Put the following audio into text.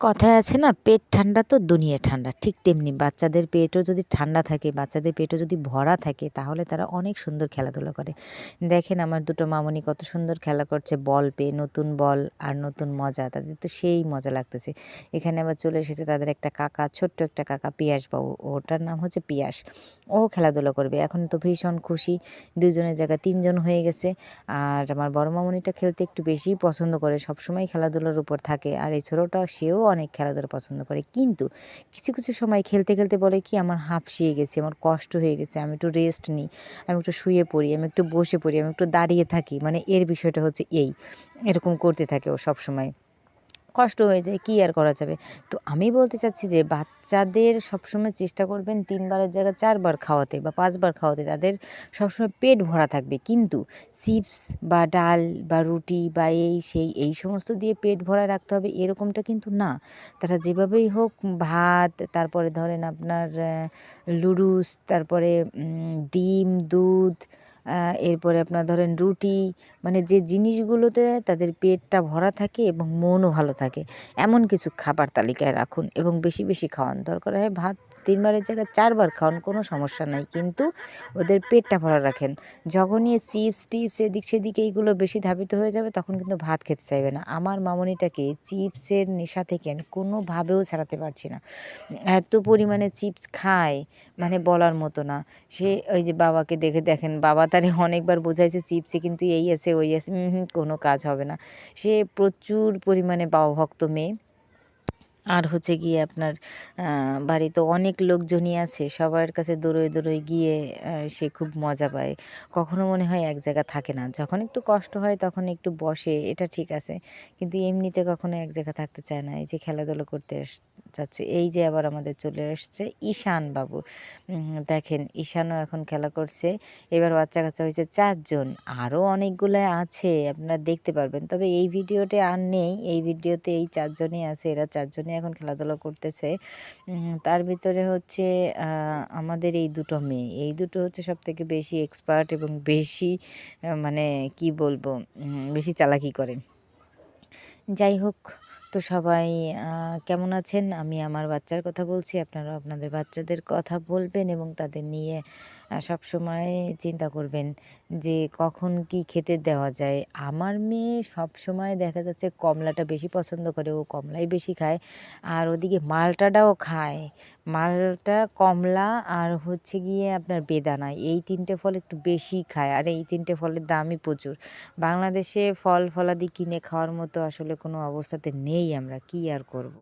কথায় আছে না, পেট ঠান্ডা তো দুনিয়া ঠান্ডা। ঠিক তেমনি বাচ্চাদের পেটও যদি ঠান্ডা থাকে, বাচ্চাদের পেটও যদি ভরা থাকে, তাহলে তারা অনেক সুন্দর খেলাধুলা করে। দেখেন আমার দুটো মামনি কত সুন্দর খেলা করছে, বল পেয়ে, নতুন বল আর নতুন মজা। তাদের তো সেই মজা লাগতেছে। এখানে আবার চলে এসেছে তাদের একটা কাকা, ছোট্ট একটা কাকা, পিয়াস বাবু। ওটার নাম হচ্ছে পিয়াস। ও খেলাধুলা করবে। এখন তো ভীষণ খুশি। দুজনের জায়গায় তিনজন হয়ে গেছে। আর আমার বড় মামনিটা খেলতে একটু বেশিই পছন্দ করে। সবসময় খেলাধুলার উপর থাকে। আর ছোটোটা, সেও অনেক খেলাধুলা পছন্দ করে। কিন্তু কিছু কিছু সময় খেলতে খেলতে বলে কি, আমার হাঁপসিয়ে গেছে, আমার কষ্ট হয়ে গেছে, আমি একটু রেস্ট নিই, আমি একটু শুয়ে পড়ি, আমি একটু বসে পড়ি, আমি একটু দাঁড়িয়ে থাকি। মানে এর বিষয়টা হচ্ছে এই। এরকম করতে থাকে ও সবসময়। কষ্ট হয়ে যায়, কী আর করা যাবে? তো আমি বলতে চাচ্ছি যে, বাচ্চাদের সবসময় চেষ্টা করবেন তিনবারের জায়গায় চারবার খাওয়াতে বা পাঁচবার খাওয়াতে। তাদের সবসময় পেট ভরা থাকবে। কিন্তু চিপস বা ডাল বা রুটি বা এই সেই, এই সমস্ত দিয়ে পেট ভরা রাখতে হবে এরকমটা কিন্তু না। তারা যেভাবেই হোক ভাত, তারপরে ধরেন আপনার লুডুস, তারপরে ডিম, দুধ এরপরে আপনার ধরেন রুটি মানে যে জিনিসগুলোতে তাদের পেটটা ভরা থাকে এবং মনও ভালো থাকে, এমন কিছু খাবার তালিকায় রাখুন এবং বেশি বেশি খাওয়ান। দরকার হয় ভাত তিনবারের জায়গায় চারবার খাওয়ান কোনো সমস্যা নাই। কিন্তু ওদের পেটটা ভরা রাখেন। যখনই চিপস টিপস এদিক সেদিকে এইগুলো বেশি ধাবিত হয়ে যাবে তখন কিন্তু ভাত খেতে চাইবে না। আমার মামনিটাকে চিপসের নেশা থেকে আমি কোনোভাবেও ছাড়াতে পারছি না। এত পরিমাণে চিপস খায় মানে বলার মতো না। সে ওই যে বাবাকে দেখে দেখেন, বাবা তারে অনেকবার বোঝাইছে চিপসে কিন্তু এই আছে, ওই আছে কোনো কাজ হবে না। সে প্রচুর পরিমাণে বাবা ভক্ত মেয়ে। আর হচ্ছে গিয়ে আপনার বাড়িতে অনেক লোকজনই আছে, সবার কাছে দৌড়োয় দৌড়োয় গিয়ে সে খুব মজা পায়। কখনো মনে হয় এক জায়গা থাকে না। যখন একটু কষ্ট হয় তখন একটু বসে, এটা ঠিক আছে। কিন্তু এমনিতে কখনো এক জায়গা থাকতে চায় না। এই যে খেলাধুলো করতে যাচ্ছে, এই যে আবার আমাদের চলে আসছে ঈশান বাবু। দেখেন, ঈশানও এখন খেলা করছে। এবার বাচ্চা কাচ্চা হয়েছে চারজন। আরও অনেকগুলো আছে, আপনারা দেখতে পারবেন। তবে এই ভিডিওতে আর নেই। এই ভিডিওতে এই চারজনই আছে, এরা চারজনই এখন খেলাধুলা করতেছে। তার ভিতরে হচ্ছে আমাদের এই দুটো মেয়ে। এই দুটো হচ্ছে সব থেকে বেশি এক্সপার্ট এবং বেশি মানে কি বলব বেশি চালাকি করে। যাই হোক, তো সবাই কেমন আছেন? আমি আমার বাচ্চার কথা বলছি। আপনারা আপনাদের বাচ্চাদের কথা বলবেন এবং তাদের নিয়ে সব সময় চিন্তা করবেন যে কখন কি খেতে দেওয়া যায়। আমার মেয়ে সব সময় দেখা যাচ্ছে কমলাটা বেশি পছন্দ করে, ও কমলাই বেশি খায়। আর ওদিকে মালটাটাও খায়। মালটা কমলা আর হচ্ছে গিয়ে আপনার বেদানা, এই তিনটে ফল একটু বেশি খায়। আর এই তিনটে ফলের দামই প্রচুর। বাংলাদেশে ফল ফলাদি কিনে খাওয়ার মতো আসলে কোনো অবস্থাতে নেই আমরা, কি আর করব?